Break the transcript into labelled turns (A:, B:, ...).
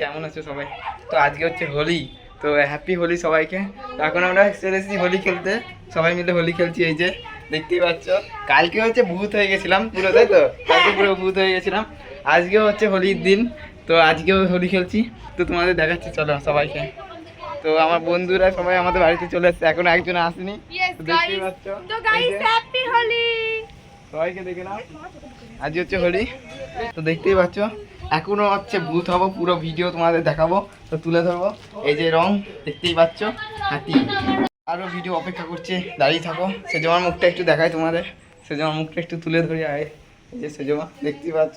A: কেমন আছো সবাই? তো আজকে হচ্ছে হোলি, তো হ্যাপি হোলি সবাইকে। এখন আমরা চলে এসেছি হোলি খেলতে। সবাই মিলে হোলি খেলছি এই যে, দেখতেই পাচ্ছ। কালকে হচ্ছে ভূত হয়ে গেছিলাম, পুরো, তাই তো? কালকে পুরো ভূত হয়ে গেছিলাম। আজকেও হচ্ছে হোলির দিন, তো আজকেও হোলি খেলছি। তো তোমাদের দেখাচ্ছি, চলো সবাইকে। তো আমার বন্ধুরা সবাই আমাদের বাড়িতে চলে এসেছে এখনও একজন আসেনি। তো. পাচ্ছ।
B: গাইস হ্যাপি হোলি
A: সবাইকে দেখে নাও। আজ হচ্ছে হোলি তো দেখতেই পাচ্ছ এখনও হচ্ছে ভূত হব পুরো ভিডিও তোমাদের দেখাবো তো তুলে ধরবো। এই যে রং দেখতেই পাচ্ছ হাতি। আরও ভিডিও অপেক্ষা করছে দাঁড়িয়ে থাকো। সেজমার মুখটা একটু দেখাই তোমাদের। সেজমার মুখটা একটু তুলে ধরি আয়। এই যে সেজমা দেখতেই পাচ্ছ।